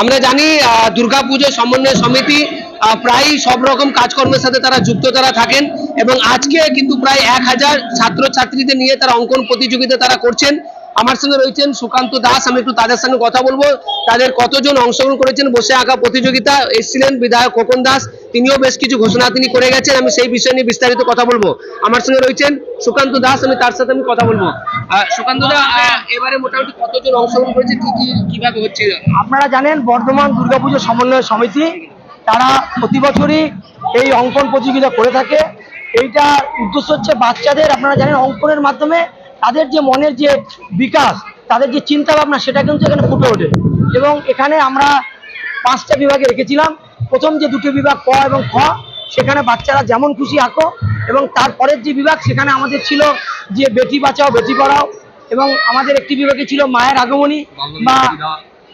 আমরা জানি দুর্গাপুজো সমন্বয় সমিতি প্রায় সব রকম কাজকর্মের সাথে তারা যুক্ত, তারা থাকেন এবং আজকে কিন্তু প্রায় এক হাজার ছাত্রছাত্রীদের নিয়ে তারা অঙ্কন প্রতিযোগিতা তারা করছেন। আমার সঙ্গে রয়েছেন সুকান্ত দাস। আমি একটু তাদের সঙ্গে কথা বলব। তাদের কতজন অংশগ্রহণ করেছেন, বসে আঁকা প্রতিযোগিতা এসেছিলেন বিধায়ক খোকন দাস। তিনিও বেশ কিছু ঘোষণা তিনি করে গেছেন। আমি সেই বিষয় নিয়ে বিস্তারিত কথা বলব। আমার সঙ্গে রয়েছেন সুকান্ত দাস। আমি তার সাথে আমি কথা বলব। সুকান্ত দা এবারে মোটামুটি কতজন অংশগ্রহণ করেছে? কি কি, কীভাবে হচ্ছে? আপনারা জানেন, বর্ধমান দুর্গাপুজো সমন্বয় সমিতি, তারা প্রতি বছরই এই অঙ্কন প্রতিযোগিতা করে থাকে। এইটার উদ্দেশ্য হচ্ছে বাচ্চাদের, আপনারা জানেন, অঙ্কনের মাধ্যমে তাদের যে মনের যে বিকাশ, তাদের যে চিন্তা ভাবনা সেটা কিন্তু এখানে ফুটে ওঠে। এবং এখানে আমরা পাঁচটা বিভাগে রেখেছিলাম। প্রথম যে দুটো বিভাগ ক এবং খ, সেখানে বাচ্চারা যেমন খুশি আঁকো এবং তারপরের যে বিভাগ, সেখানে আমাদের ছিল যে বেটি বাঁচাও, বেটি পড়াও এবং আমাদের একটি বিভাগে ছিল মায়ের আগমনী বা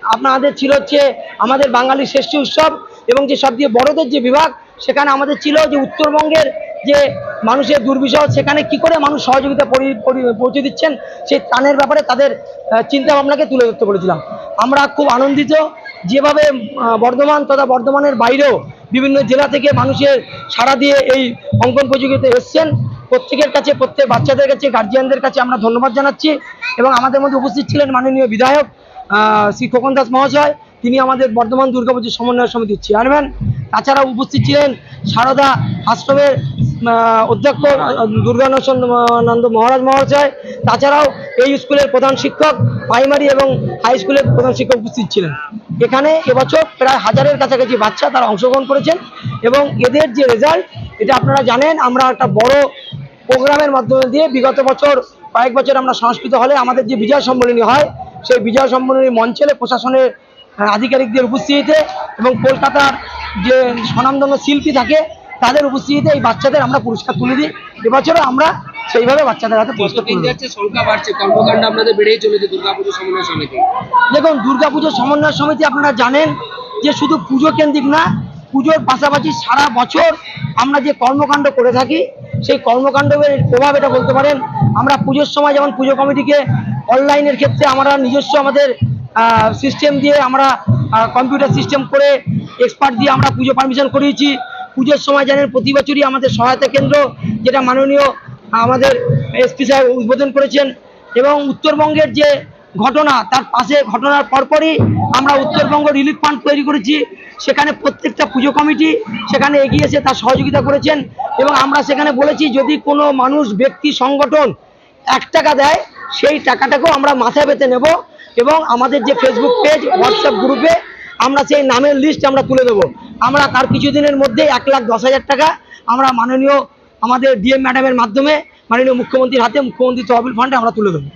আপনাদের ছিল হচ্ছে আমাদের বাঙালির শ্রেষ্ঠ উৎসব এবং যে সব দিয়ে বড়দের যে বিভাগ, সেখানে আমাদের ছিল যে উত্তরবঙ্গের যে মানুষের দুর্বিষহ, সেখানে কি করে মানুষ সহযোগিতা পৌঁছে দিচ্ছেন? সেই ত্রাণের ব্যাপারে তাদের চিন্তা ভাবনাকে তুলে ধরতে বলেছিলাম। আমরা খুব আনন্দিত যেভাবে বর্ধমান তথা বর্ধমানের বাইরেও বিভিন্ন জেলা থেকে মানুষের সাড়া দিয়ে এই অঙ্কন প্রতিযোগিতায় এসছেন। প্রত্যেকের কাছে, প্রত্যেক বাচ্চাদের কাছে গার্জিয়ানদের কাছে আমরা ধন্যবাদ জানাচ্ছি এবং আমাদের মধ্যে উপস্থিত ছিলেন মাননীয় বিধায়ক শ্রী খোকন দাস মহাশয়। তিনি আমাদের বর্ধমান দুর্গাপুজো সমন্বয় সমিতির চেয়ারম্যান তাছাড়া উপস্থিত ছিলেন সারদা আশ্রমের অধ্যক্ষ দুর্গানন্দ মহারাজ মহাশয় তাছাড়াও এই স্কুলের প্রধান শিক্ষক প্রাইমারি এবং হাই স্কুলের প্রধান শিক্ষক উপস্থিত ছিলেন। এখানে এবছর প্রায় হাজারের কাছাকাছি বাচ্চা তারা অংশগ্রহণ করেছেন এবং এদের যে রেজাল্ট এটা আপনারা জানেন, আমরা একটা বড় প্রোগ্রামের মাধ্যমে দিয়ে বিগত বছর, কয়েক বছর আমরা সংস্কৃত হলে আমাদের যে বিজয় সম্মেলনী হয়, সেই বিজয় সম্মেলনী মঞ্চলে প্রশাসনের আধিকারিকদের উপস্থিতিতে এবং কলকাতার যে স্বনামধন্য শিল্পী থাকে তাদের উপস্থিতিতে এই বাচ্চাদের আমরা পুরস্কার তুলে দিই। এবছরও আমরা সেইভাবে বাচ্চাদের হাতে পুরস্কার তুলে দিই। যাচ্ছে সংখ্যা বাড়ছে কর্মকাণ্ড আপনাদের বেড়েই চলেছে দুর্গাপুজো সমন্বয় সমিতি। দেখুন দুর্গাপুজো সমন্বয় সমিতি আপনারা জানেন যে শুধু পুজো কেন্দ্রিক না পুজোর পাশাপাশি সারা বছর আমরা যে কর্মকাণ্ড করে থাকি সেই কর্মকাণ্ডের প্রভাব এটা বলতে পারেন। আমরা পুজোর সময় যেমন পুজো কমিটিকে অনলাইনের ক্ষেত্রে আমরা নিজস্ব আমাদের সিস্টেম দিয়ে আমরা কম্পিউটার সিস্টেম করে এক্সপার্ট দিয়ে আমরা পুজো পারমিশন করিয়েছি। পুজোর সময় জানেন, প্রতি বছরই আমাদের সহায়তা কেন্দ্র যেটা মাননীয় আমাদের এসপি সাহেব উদ্বোধন করেছেন এবং উত্তরবঙ্গের যে ঘটনা, তার পাশে ঘটনার পরপরই আমরা উত্তরবঙ্গ রিলিফ ফান্ড তৈরি করেছি। সেখানে প্রত্যেকটা পুজো কমিটি সেখানে এগিয়ে এসে তার সহযোগিতা করেছেন এবং আমরা সেখানে বলেছি, যদি কোনো মানুষ, ব্যক্তি, সংগঠন এক টাকা দেয়, সেই টাকাটাকেও আমরা মাথায় পেতে নেব এবং আমাদের যে ফেসবুক পেজ হোয়াটসঅ্যাপ গ্রুপে আমরা সেই নামের লিস্ট আমরা তুলে দেবো। আমরা তার কিছুদিনের মধ্যে এক লাখ দশ হাজার টাকা আমরা মাননীয় আমাদের ডিএম ম্যাডামের মাধ্যমে মাননীয় মুখ্যমন্ত্রীর হাতে মুখ্যমন্ত্রী তহবিল ফান্ডে আমরা তুলে দেবো।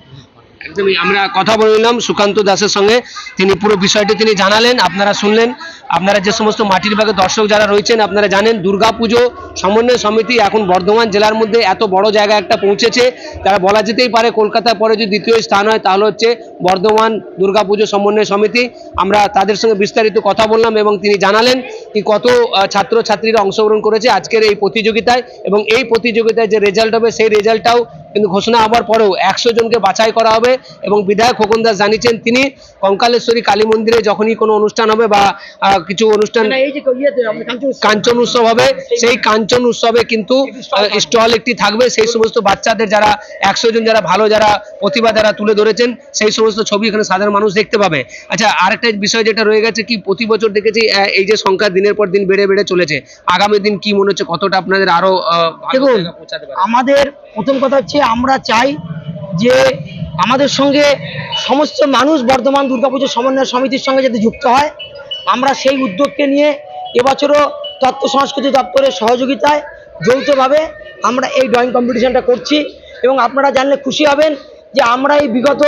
একদমই আমরা কথা বলে নিলাম সুকান্ত দাসের সঙ্গে। তিনি পুরো বিষয়টি তিনি জানালেন, আপনারা শুনলেন। আপনারা যে সমস্ত মাটির বাগে দর্শক যারা রয়েছেন, আপনারা জানেন, দুর্গাপুজো সমন্বয় সমিতি এখন বর্ধমান জেলার মধ্যে এত বড় জায়গা একটা পৌঁছেছে। তারা বলা যেতেই পারে, কলকাতার পরে যদি দ্বিতীয় স্থান হয়, তাহলে হচ্ছে বর্ধমান দুর্গাপুজো সমন্বয় সমিতি। আমরা তাদের সঙ্গে বিস্তারিত কথা বললাম এবং তিনি জানালেন কি কত ছাত্রছাত্রীরা অংশগ্রহণ করেছে আজকের এই প্রতিযোগিতায় এবং এই প্রতিযোগিতায় যে রেজাল্ট হবে, সেই রেজাল্টটাও কিন্তু ঘোষণা হওয়ার পরেও একশো জনকে বাছাই করা হবে এবং বিধায়ক খোকন দাস জানিয়েছেন তিনি কঙ্কালেশ্বরী কালী মন্দিরে যখনই কোনো অনুষ্ঠান হবে বা কিছু অনুষ্ঠান কাঞ্চন উৎসব। হবে সেই কাঞ্চন উৎসবে কিন্তু স্টল একটি থাকবে সেই সমস্ত বাচ্চাদের যারা একশো জন যারা ভালো যারা প্রতিভা যারা তুলে ধরেছেন সেই সমস্ত ছবি এখানে সাধারণ মানুষ দেখতে পাবে। আচ্ছা আরেকটা বিষয় যেটা রয়ে গেছে কি প্রতি বছর দেখেছি এই যে সংখ্যা দিনের পর দিন বেড়ে বেড়ে চলেছে। আগামী দিন কি মনে হচ্ছে কতটা আপনাদের আরও দেখুন আমাদের প্রথম কথা হচ্ছে আমরা চাই যে আমাদের সঙ্গে সমস্ত মানুষ বর্ধমান দুর্গাপুজো সমন্বয় সমিতির সঙ্গে যাতে যুক্ত হয়। আমরা সেই উদ্যোগকে নিয়ে এবছরও তত্ত্ব সংস্কৃতি দপ্তরের সহযোগিতায় যৌথভাবে আমরা এই ড্রয়িং কম্পিটিশনটা করছি এবং আপনারা জানলে খুশি হবেন যে আমরা এই বিগত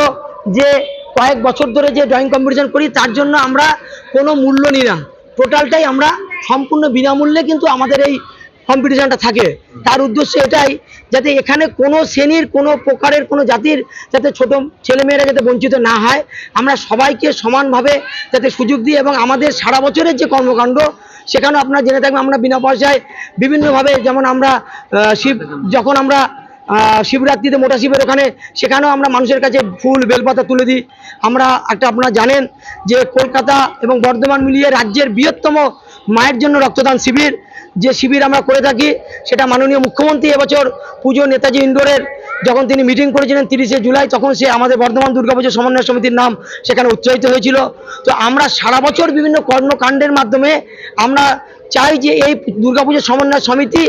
যে কয়েক বছর ধরে যে ড্রয়িং কম্পিটিশন করি, তার জন্য আমরা কোনো মূল্য নিই না। টোটালটাই আমরা সম্পূর্ণ বিনামূল্যে কিন্তু আমাদের এই কম্পিটিশনটা থাকে। তার উদ্দেশ্য এটাই যাতে এখানে কোনো শ্রেণির, কোনো প্রকারের, কোনো জাতির যাতে ছোট ছেলেমেয়েরা যাতে বঞ্চিত না হয়। আমরা সবাইকে সমানভাবে যাতে সুযোগ দিই এবং আমাদের সারা বছরের যে কর্মকাণ্ড, সেখানেও আপনারা জেনে থাকবেন, আমরা বিনা পয়সায় বিভিন্নভাবে যেমন আমরা শিব, যখন আমরা শিবরাত্রিতে মোটা শিবের ওখানে, সেখানেও আমরা মানুষের কাছে ফুল, বেলপাতা তুলে দিই। আমরা একটা আপনারা জানেন যে কলকাতা এবং বর্ধমান মিলিয়ে রাজ্যের বৃহত্তম মায়ের জন্য রক্তদান শিবির যে শিবির আমরা করে থাকি, সেটা মাননীয় মুখ্যমন্ত্রী এবছর পুজো নেতাজি ইন্ডোরের যখন তিনি মিটিং করেছিলেন তিরিশে জুলাই, তখন সে আমাদের বর্ধমান দুর্গাপুজো সমন্বয় সমিতির নাম সেখানে উচ্চারিত হয়েছিল। তো আমরা সারা বছর বিভিন্ন কর্মকাণ্ডের মাধ্যমে আমরা চাই যে এই দুর্গাপুজো সমন্বয় সমিতি,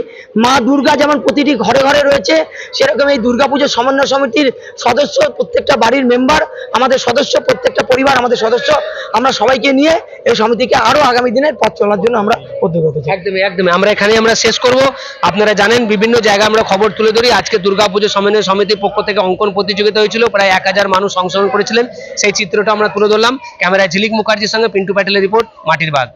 মা দুর্গা যেমন প্রতিটি ঘরে ঘরে রয়েছে, সেরকম এই দুর্গাপুজো সমন্বয় সমিতির সদস্য প্রত্যেকটা বাড়ির মেম্বার আমাদের সদস্য, প্রত্যেকটা পরিবার আমাদের সদস্য, আমরা সবাইকে নিয়ে এই সমিতিকে আরও আগামী দিনের পথ চলার জন্য আমরা উদ্যোগ একদমই একদমই। আমরা এখানে আমরা শেষ করব। আপনারা জানেন, বিভিন্ন জায়গায় আমরা খবর তুলে ধরি। আজকে দুর্গাপুজো সমন্বয় সমিতির পক্ষ থেকে অঙ্কন প্রতিযোগিতা হয়েছিল। প্রায় এক হাজার মানুষ অংশগ্রহণ করেছিলেন। সেই চিত্রটা আমরা তুলে ধরলাম। ক্যামেরায় ঝিলিক মুখার্জির সঙ্গে পিন্টু প্যাটেলের রিপোর্ট, মাটির বাগ